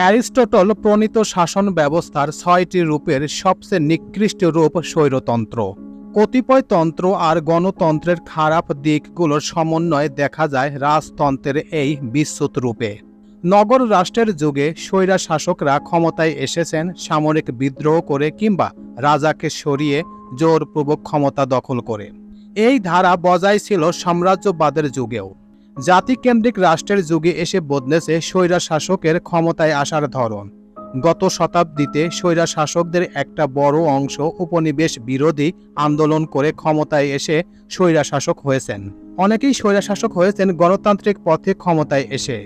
Aristotle প্রণীত শাসন ব্যবস্থার ছয়টি রূপের সবচেয়ে নিকৃষ্ট রূপ স্বৈরতন্ত্র। কতিপয় তন্ত্র আর গণতন্ত্রের খারাপ দিকগুলোর সমন্বয়ে দেখা যায় রাজতন্ত্রের এই বিস্তুত রূপে। নগর রাষ্ট্রের যুগে স্বৈরা শাসকরা ক্ষমতায় এসেছেন সামরিক বিদ্রোহ করে কিংবা রাজাকে সরিয়ে জোরপূর্বক ক্ষমতা দখল করে। এই ধারা বজায় ছিল সাম্রাজ্যবাদের যুগেও। জাতিকেন্দ্রিক রাষ্ট্রের যুগে এসে বদলেছে স্বৈরা শাসকের ক্ষমতায় আসার ধরন। গত শতাব্দীতে স্বৈরা শাসকদের একটা বড় অংশ উপনিবেশ বিরোধী আন্দোলন করে ক্ষমতায় এসে স্বৈরা শাসক হয়েছেন। অনেকেই স্বৈরা শাসক হয়েছেন গণতান্ত্রিক পথে ক্ষমতায় এসে।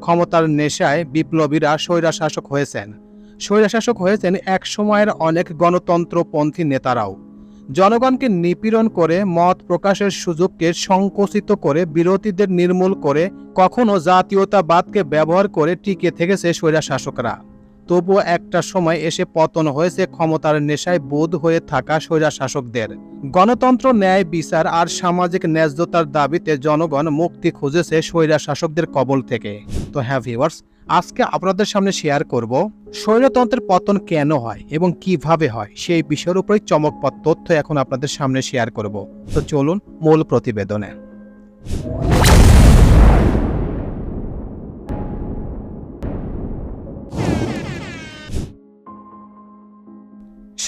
ক্ষমতার নেশায় বিপ্লবীরা স্বৈরা শাসক হয়েছেন। স্বৈরা শাসক হয়েছেন এক সময়ের অনেক গণতন্ত্রপন্থী নেতারাও। জনগণকে নিপীড়ন করে, মত প্রকাশের সুযোগকে সংকোচিত করে, বিরোধীদের নির্মূল করে, কখনো জাতীয়তাবাদকে ব্যবহার করে টিকে থেকেছে স্বৈরা শাসকরা তবুও একটা সময় এসে পতন হয়েছে ক্ষমতার নেশায় বোধ হয়ে থাকা স্বৈরা শাসকদের গণতন্ত্র, ন্যায়, বিচার আর সামাজিক ন্যায্যতার দাবিতে জনগণ মুক্তি খুঁজেছে স্বৈরা শাসকদের কবল থেকে। তো হ্যাঁ ভিউয়ার্স আজকে আপনাদের সামনে শেয়ার করব স্বৈরতন্ত্রের পতন কেন হয় এবং কীভাবে হয় সেই বিষয়ের উপরে চমকপদ তথ্য এখন আপনাদের সামনে শেয়ার করব। তো চলুন মূল প্রতিবেদনে।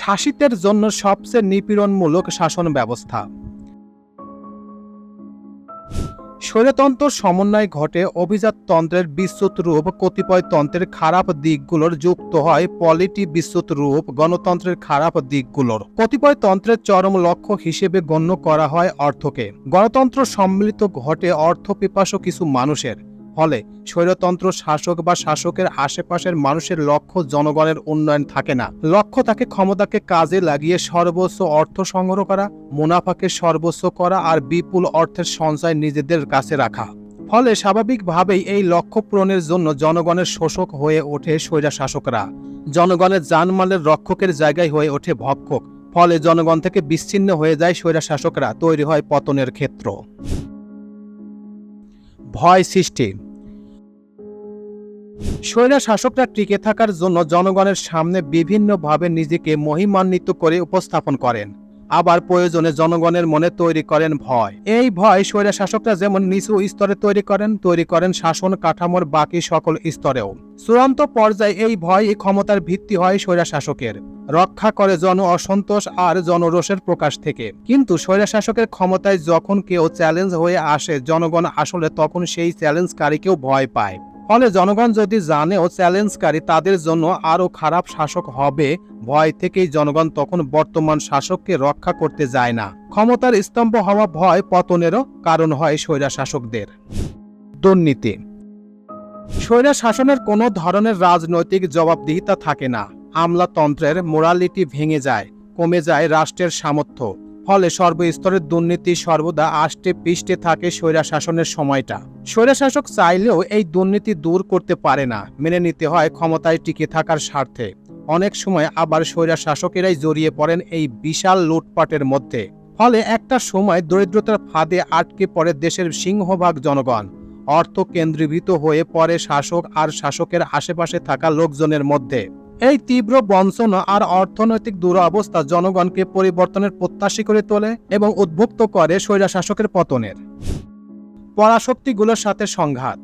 শাসিতের জন্য সবচেয়ে নিপীড়নমূলক শাসন ব্যবস্থা। স্বৈরতন্ত্র সমন্বয় ঘটে অভিজাততন্ত্রের বিস্তৃত রূপ, কতিপয় তন্ত্রের খারাপ দিকগুলোর যুক্ত হয় পলিটি বিস্তৃত রূপ, গণতন্ত্রের খারাপ দিকগুলোর। কতিপয় তন্ত্রের চরম লক্ষ্য হিসেবে গণ্য করা হয় অর্থকে। গণতন্ত্র সম্মিলিত ঘটে অর্থ পিপাসু কিছু মানুষের। ফলে স্বৈরতন্ত্র শাসক বা শাসকের আশেপাশের মানুষের লক্ষ্য জনগণের উন্নয়ন থাকে না। লক্ষ্য থাকে ক্ষমতাকে কাজে লাগিয়ে সর্বোচ্চ অর্থ সংগ্রহ করা, মুনাফাকে সর্বোচ্চ করা আর বিপুল অর্থের সঞ্চয় নিজেদের কাছে রাখা। ফলে স্বাভাবিকভাবেই এই লক্ষ্য পূরণের জন্য জনগণের শোষক হয়ে ওঠে স্বৈরা শাসকরা। জনগণের জানমালের রক্ষকের জায়গায় হয়ে ওঠে ভক্ষক। ফলে জনগণ থেকে বিচ্ছিন্ন হয়ে যায় স্বৈরা শাসকরা, তৈরি হয় পতনের ক্ষেত্র। ভয় সৃষ্টি। সৈন্য শাসকরা টিকে থাকার জন্য জনগণের সামনে বিভিন্নভাবে নিজেকে মহিমান্বিত করে উপস্থাপন করেন। আবার প্রয়োজনে জনগণের মনে তৈরি করেন ভয়। এই ভয় স্বৈরা শাসকরা যেমন নিচু স্তরে তৈরি করেন তৈরি করেন শাসন কাঠামোর বাকি সকল স্তরেও। চূড়ান্ত পর্যায়ে এই ভয় ক্ষমতার ভিত্তি হয় স্বৈরা শাসকের রক্ষা করে জন অসন্তোষ আর জনরোষের প্রকাশ থেকে। কিন্তু স্বৈরা শাসকের ক্ষমতায় যখন কেউ চ্যালেঞ্জ হয়ে আসে, জনগণ আসলে তখন সেই চ্যালেঞ্জকারীকেও ভয় পায়। ফলে জনগণ যদি জানেও চ্যালেঞ্জকারী, তাদের জন্য আরও খারাপ শাসক হবে। ভয় থেকেই জনগণ তখন বর্তমান শাসককে রক্ষা করতে যায় না। ক্ষমতার স্তম্ভ হওয়া ভয় পতনেরও কারণ হয় স্বৈরা শাসকদের। দুর্নীতি। স্বৈরা শাসনের কোনো ধরনের রাজনৈতিক জবাবদিহিতা থাকে না। আমলাতন্ত্রের মোরালিটি ভেঙে যায়, কমে যায় রাষ্ট্রের সামর্থ্য। ফলে সর্বস্তরের দুর্নীতি সর্বদা আষ্টে পিষ্টে থাকে স্বৈরা শাসনের সময়টা। স্বৈরা শাসক চাইলেও এই দুর্নীতি দূর করতে পারে না, মেনে নিতে হয় ক্ষমতায় টিকে থাকার স্বার্থে। অনেক সময় আবার স্বৈরা শাসকেরাই জড়িয়ে পড়েন এই বিশাল লুটপাটের মধ্যে। ফলে একটা সময় দরিদ্রতার ফাঁদে আটকে পড়ে দেশের সিংহভাগ জনগণ। অর্থ কেন্দ্রীভূত হয়ে পড়ে শাসক আর শাসকের আশেপাশে থাকা লোকজনের মধ্যে। এই তীব্র বঞ্চনা আর অর্থনৈতিক দুরবস্থা জনগণকে পরিবর্তনের প্রত্যাশী করে তোলে এবং উদ্ভুক্ত করে স্বৈরা শাসকের পতনের পরাশক্তিগুলোর সাথে সংঘাত।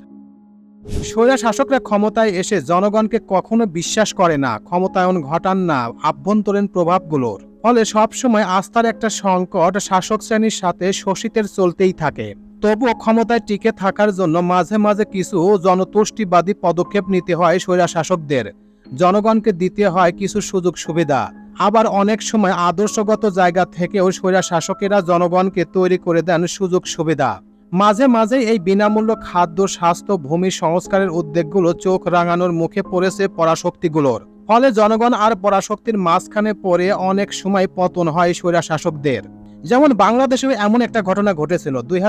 স্বৈরা শাসকরা ক্ষমতায় এসে জনগণকে কখনো বিশ্বাস করে না, ক্ষমতায়ন ঘটান না, আভ্যন্তরীণ প্রভাবগুলোর। ফলে সবসময় আস্থার একটা সংকট শাসক শ্রেণির সাথে শোষিতের চলতেই থাকে। তবুও ক্ষমতায় টিকে থাকার জন্য মাঝে মাঝে কিছু জনতুষ্টিবাদী পদক্ষেপ নিতে হয় স্বৈরা শাসকদের জনগণকে দিতে হয় কিছু সুযোগ সুবিধা। আবার অনেক সময় আদর্শগত জায়গা থেকেও স্বৈরা শাসকেরা জনগণকে তৈরি করে দেন সুযোগ সুবিধা। মাঝে মাঝে এই বিনামূল্য খাদ্য, স্বাস্থ্য, ভূমি সংস্কারের উদ্যোগগুলো চোখ রাঙানোর মুখে পড়েছে পরাশক্তিগুলোর। ফলে জনগণ আর পরাশক্তির মাঝখানে পড়ে অনেক সময় পতন হয় স্বৈরা শাসকদের। যেমন বাংলাদেশেও এমন একটা ঘটনা ঘটেছিল। দুই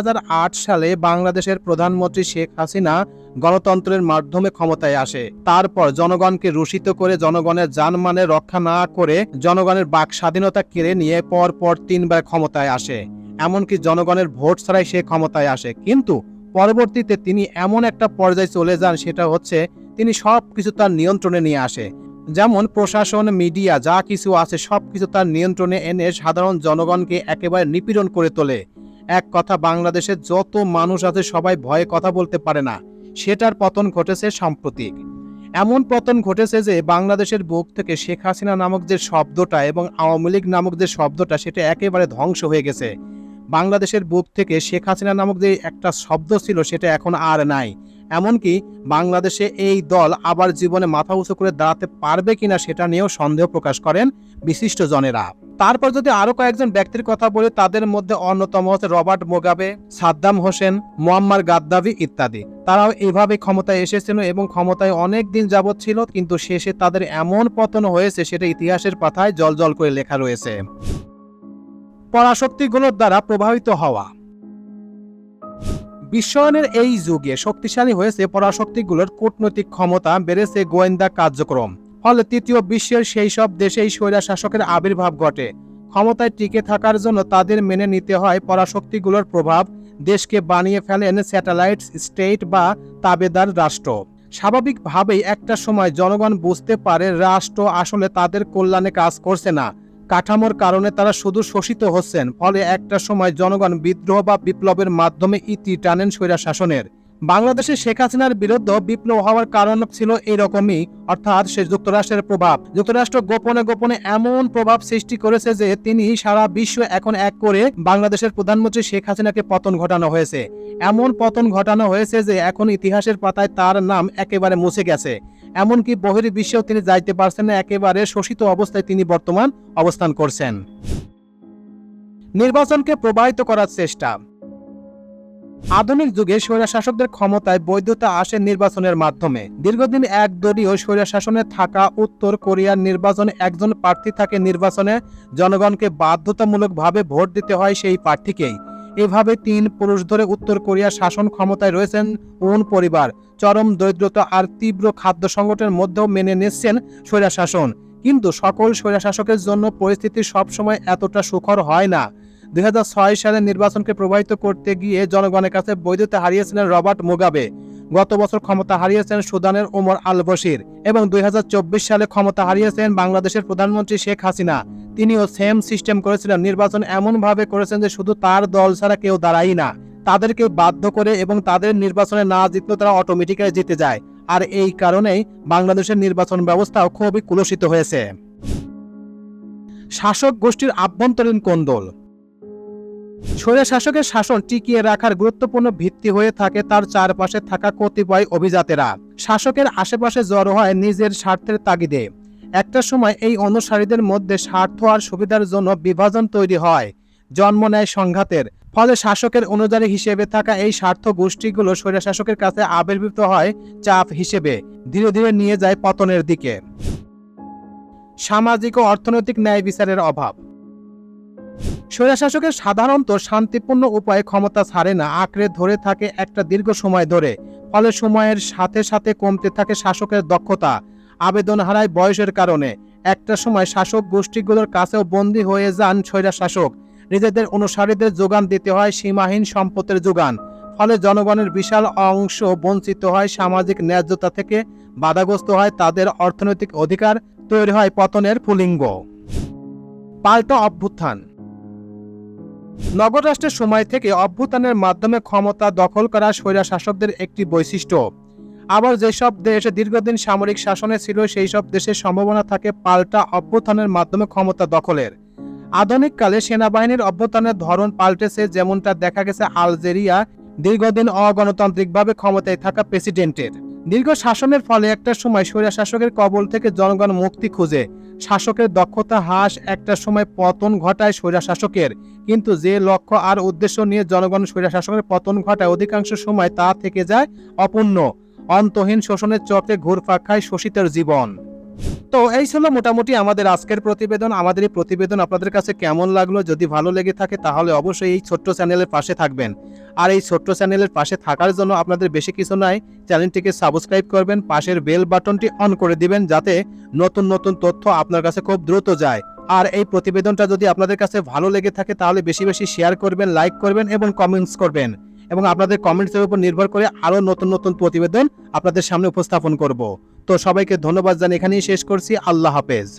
সালে বাংলাদেশের প্রধানমন্ত্রী শেখ হাসিনা গণতন্ত্রের মাধ্যমে ক্ষমতায় আসে। তারপর জনগণকে রুষিত করে জনগণের জানমানের রক্ষা না করে জনগণের বাক স্বাধীনতা কেড়ে নিয়ে পর পর তিনবার ক্ষমতায় আসে। এমনকি জনগণের ভোট ছাড়াই সে ক্ষমতায় আসে। কিন্তু পরবর্তীতে তিনি এমন একটা পর্যায়ে চলে যান, সেটা হচ্ছে তিনি সব কিছু তার নিয়ন্ত্রণে নিয়ে আসে। যেমন প্রশাসন, মিডিয়া, যা কিছু আছে সব কিছু তার নিয়ন্ত্রণে এনে সাধারণ জনগণকে একেবারে নিপীড়ন করে তোলে। এক কথা, বাংলাদেশে যত মানুষ আছে সবাই ভয়ে কথা বলতে পারে না। সেটার পতন ঘটেছে সাম্প্রতিক। এমন পতন ঘটেছে যে বাংলাদেশের বুক থেকে শেখ হাসিনা নামক যে শব্দটা এবং আওয়ামী লীগ নামক যে শব্দটা, সেটা একেবারে ধ্বংস হয়ে গেছে। বাংলাদেশের বুক থেকে শেখ হাসিনা নামক যে একটা শব্দ ছিল, সেটা এখন আর নাই। এমনকি বাংলাদেশে এই দল আবার জীবনে মাথা উঁচু করে দাঁড়াতে পারবে কিনা সেটা নিয়েও সন্দেহ প্রকাশ করেন বিশিষ্ট জনেরা তারপর যদি আরও কয়েকজন ব্যক্তির কথা বলি, তাদের মধ্যে অন্যতম হচ্ছে Robert Mugabe, Saddam Hussein, Muammar Gaddafi ইত্যাদি। তারাও এভাবে ক্ষমতায় এসেছিল এবং ক্ষমতায় অনেক দিন যাবৎ ছিল, কিন্তু শেষে তাদের এমন পতন হয়েছে, সেটা ইতিহাসের পাতায় জলজল করে লেখা রয়েছে। পরাশক্তিগুলোর দ্বারা প্রভাবিত হওয়া। বিশ্বায়নের এই যুগে শক্তিশালী হয়েছে পরাশক্তিগুলোর কূটনৈতিক ক্ষমতা, বেড়েছে গোয়েন্দা কার্যক্রম। ফলে তৃতীয় বিশ্বের সেই সব দেশেই স্বৈরা শাসকের আবির্ভাব ঘটে। ক্ষমতায় টিকে থাকার জন্য তাদের মেনে নিতে হয় পরাশক্তিগুলোর প্রভাব, দেশকে বানিয়ে ফেলেন স্যাটেলাইট স্টেট বা তাবেদার রাষ্ট্র। স্বাভাবিকভাবেই একটা সময় জনগণ বুঝতে পারে রাষ্ট্র আসলে তাদের কল্যাণে কাজ করছে না। কাঠামোর কারণে তারা শুধু শোষিত হচ্ছেন, ফলে একটা সময় জনগণ বিদ্রোহ বা বিপ্লবের মাধ্যমে ইতি টানেন স্বৈরা শাসনের। বাংলাদেশে শেখ হাসিনার বিরুদ্ধে বিপ্লব হওয়ার কারণ ছিল এরকমই, অর্থাৎ সে যুক্তরাষ্ট্রের প্রভাব। যুক্তরাষ্ট্র গোপনে গোপনে এমন প্রভাব সৃষ্টি করেছে যে তিনি সারা বিশ্ব এখন এক করে বাংলাদেশের প্রধানমন্ত্রী শেখ হাসিনাকে পতন ঘটানো হয়েছে। এমন পতন ঘটানো হয়েছে যে এখন ইতিহাসের পাতায় তার নাম একেবারে মুছে গেছে। এমনকি বহির্বিশ্বেও তিনি যাইতে পারছেন না, একেবারে শোষিত অবস্থায় তিনি বর্তমান অবস্থান করছেন। নির্বাচনকে প্রবাহিত করার চেষ্টা। আধুনিক যুগে স্বৈরা শাসকদের ক্ষমতায় বৈধতা আসে নির্বাচনের মাধ্যমে। দীর্ঘদিন এক দলীয় স্বৈরা শাসনে থাকা উত্তর কোরিয়ার নির্বাচনে একজন প্রার্থী থাকে নির্বাচনে জনগণকে বাধ্যতামূলকভাবে ভোট দিতে হয় সেই প্রার্থীকেই। এভাবে তিন পুরুষ ধরে উত্তর কোরিয়ার শাসন ক্ষমতায় রয়েছেন উন পরিবার। চরম দরিদ্রতা আর তীব্র খাদ্য সংকটের মধ্যেও মেনে নিচ্ছেন স্বৈরাশাসন কিন্তু সকল স্বৈরাশাসকের জন্য পরিস্থিতি সবসময় এতটা সুখর হয় না। দুই সালে নির্বাচনকে প্রবাহিত করতে গিয়ে জনগণের কাছে বৈধতা হারিয়েছিলেন রবার্ট মুগাবে। গত বছর ক্ষমতা হারিয়েছেন সুদানের ওমর আল বশির এবং দুই হাজার চব্বিশ সালে ক্ষমতা হারিয়েছেন বাংলাদেশের প্রধানমন্ত্রী শেখ হাসিনা। তিনিও সেম সিস্টেম করেছিলেন। নির্বাচন এমনভাবে করেছেন যে শুধু তার দল ছাড়া কেউ দাঁড়াই না। তাদেরকে বাধ্য করে এবং তাদের নির্বাচনে না জিতলেও তারা অটোমেটিক্যালি জিতে যায়। আর এই কারণেই বাংলাদেশের নির্বাচন ব্যবস্থাও খুবই কুলসিত হয়েছে। শাসক গোষ্ঠীর আভ্যন্তরীণ কোন্দল স্বৈরা শাসকের শাসন টিকিয়ে রাখার গুরুত্বপূর্ণ ভিত্তি হয়ে থাকে তার চারপাশে থাকা কতিপয় অভিজাতেরা। শাসকের আশেপাশে জড়ো হয় নিজের স্বার্থের তাগিদে। একটা সময় এই অনুসারীদের মধ্যে স্বার্থ আর সুবিধার জন্য বিভাজন তৈরি হয়, জন্ম নেয় সংঘাতের। ফলে শাসকের অনুযায়ী হিসেবে থাকা এই স্বার্থ গোষ্ঠীগুলো স্বৈরা শাসকের কাছে আবির্ভূত হয় চাপ হিসেবে, ধীরে ধীরে নিয়ে যায় পতনের দিকে। সামাজিক ও অর্থনৈতিক ন্যায় বিচারের অভাব। স্বৈরাশাসকের সাধারণত শান্তিপূর্ণ উপায়ে ক্ষমতা ছাড়ে না, আঁকড়ে ধরে থাকে একটা দীর্ঘ সময় ধরে। ফলে সময়ের সাথে সাথে কমতে থাকে শাসকের দক্ষতা, আবেদন হারায় বয়সের কারণে। একটা সময় শাসক গোষ্ঠীগুলোর কাছেও বন্দী হয়ে যান স্বৈরা শাসক নিজেদের অনুসারীদের যোগান দিতে হয় সীমাহীন সম্পদের যোগান। ফলে জনগণের বিশাল অংশ বঞ্চিত হয় সামাজিক ন্যায্যতা থেকে, বাধাগ্রস্ত হয় তাদের অর্থনৈতিক অধিকার, তৈরি হয় পতনের পুলিঙ্গ। পাল্টা অভ্যুত্থান। নগর রাষ্ট্রের সময় থেকে অভ্যুত্থানের মাধ্যমে ক্ষমতা দখল করা স্বৈরা শাসকদের একটি বৈশিষ্ট্য। আবার যেসব দেশ দীর্ঘদিন সামরিক শাসনে ছিল সেই সব দেশের সম্ভাবনা থাকে পাল্টা অভ্যুত্থানের মাধ্যমে ক্ষমতা দখলের। আধুনিককালে সেনাবাহিনীর অভ্যুত্থানের ধরন পাল্টেছে, যেমনটা দেখা গেছে আলজেরিয়া দীর্ঘদিন অগণতান্ত্রিকভাবে ক্ষমতায় থাকা প্রেসিডেন্টের। দীর্ঘ শাসনের ফলে একটা সময় স্বৈরা শাসকের কবল থেকে জনগণ মুক্তি খুঁজে। শাসকের দক্ষতা হ্রাস একটা সময় পতন ঘটায় স্বৈরা শাসকের। কিন্তু যে লক্ষ্য আর উদ্দেশ্য নিয়ে জনগণ স্বৈরা শাসকের পতন ঘটায়, অধিকাংশ সময় তা থেকে যায় অপূর্ণ। অন্তহীন শোষণের চক্রে ঘুরফাক খায় শোষিতের জীবন। তো এই ছিল মোটামুটি আমাদের আজকের প্রতিবেদন। আমাদের এই প্রতিবেদন আপনাদের কাছে কেমন লাগল? যদি ভালো লেগে থাকে তাহলে অবশ্যই এই ছোট্ট চ্যানেলের পাশে থাকবেন। আর এই ছোট্ট চ্যানেলের পাশে থাকার জন্য আপনাদের বেশি কিছু নয় চ্যানেলটিকে সাবস্ক্রাইব করবেন, পাশের বেল বাটনটি অন করে দিবেন যাতে নতুন নতুন তথ্য আপনার কাছে খুব দ্রুত যায়। আর এই প্রতিবেদনটা যদি আপনাদের কাছে ভালো লেগে থাকে তাহলে বেশি বেশি শেয়ার করবেন, লাইক করবেন এবং কমেন্টস করবেন। এবং আপনাদের কমেন্টসের উপর নির্ভর করে আরও নতুন নতুন প্রতিবেদন আপনাদের সামনে উপস্থাপন করব। তো সবাইকে ধন্যবাদ জানিয়ে এখানেই শেষ করছি। আল্লাহ হাফেজ।